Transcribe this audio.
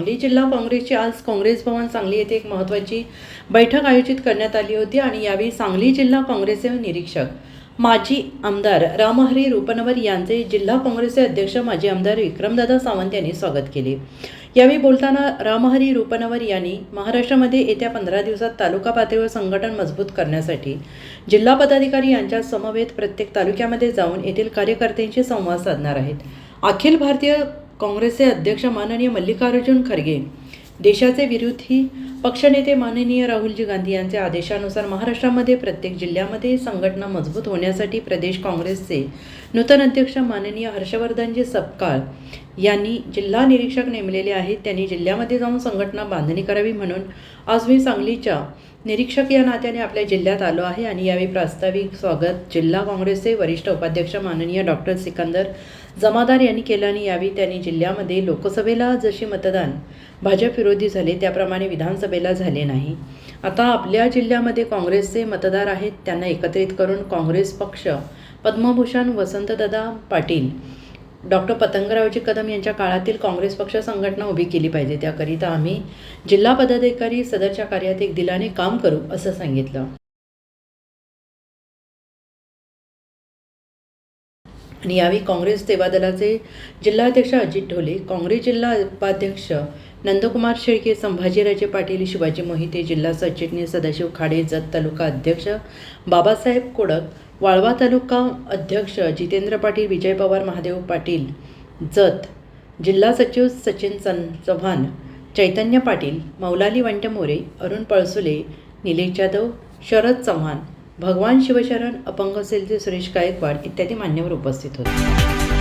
सांगली जिल्हा काँग्रेसची आज काँग्रेस भवन सांगली येथे एक महत्त्वाची बैठक आयोजित करण्यात आली होती आणि यावेळी सांगली जिल्हा काँग्रेसचे निरीक्षक माजी आमदार रामहरी रुपनवर यांचे जिल्हा काँग्रेसचे अध्यक्ष माजी आमदार विक्रमदादा सावंत यांनी स्वागत केले. यावेळी बोलताना रामहरी रूपनवर यांनी महाराष्ट्रामध्ये येत्या पंधरा दिवसात तालुका पातळीवर संघटन मजबूत करण्यासाठी जिल्हा पदाधिकारी यांच्या समवेत प्रत्येक तालुक्यामध्ये जाऊन येथील कार्यकर्त्यांशी संवाद साधणार आहेत. अखिल भारतीय काँग्रेसचे अध्यक्ष माननीय मल्लिकार्जुन खरगे देशाचे विरोधी पक्षनेते माननीय राहुलजी गांधी यांच्या आदेशानुसार महाराष्ट्रामध्ये प्रत्येक जिल्ह्यामध्ये संघटना मजबूत होण्यासाठी प्रदेश काँग्रेसचे नूतन अध्यक्ष माननीय हर्षवर्धनजी सपकाळ यांनी जिल्हा निरीक्षक नेमलेले आहेत. त्यांनी जिल्ह्यामध्ये जाऊन संघटना बांधणी करावी म्हणून आज मी सांगलीच्या निरीक्षक या नात्याने आपल्या जिल्ह्यात आलो आहे आणि यावेळी प्रास्ताविक स्वागत जिल्हा काँग्रेसचे वरिष्ठ उपाध्यक्ष माननीय डॉक्टर सिकंदर जमादार यांनी केलं आणि यावेळी त्यांनी जिल्ह्यामध्ये लोकसभेला जशी मतदान भाजप विरोधी झाले त्याप्रमाणे विधानसभेला झाले नाही. आता आपल्या जिल्ह्यामध्ये काँग्रेसचे मतदार आहेत त्यांना एकत्रित करून काँग्रेस पक्ष पद्मभूषण वसंतदादा पाटील डॉक्टर पतंगरावजी कदम यांच्या काळातील काँग्रेस पक्ष संघटना उभी केली पाहिजे. त्याकरिता आम्ही जिल्हा पदाधिकारी सदरच्या कार्यात एक दिलाने काम करू असं सांगितलं. आणि यावेळी काँग्रेस सेवा दलाचे जिल्हाध्यक्ष अजित ढोले काँग्रेस जिल्हा उपाध्यक्ष नंदकुमार शेळके संभाजीराजे पाटील शिवाजी मोहिते जिल्हा सचिटणीस सदाशिव खाडे जत तालुका अध्यक्ष बाबासाहेब कोडक वाळवा तालुका अध्यक्ष जितेंद्र पाटील विजय पवार महादेव पाटील जत जिल्हा सचिव सचिन चन चव्हाण चैतन्य पाटील मौलाली वंटमोरे अरुण पळसुले निलेश जाधव शरद चव्हाण भगवान शिवशरण अपंग सेलचे सुरेश गायकवाड इत्यादी मान्यवर उपस्थित होते.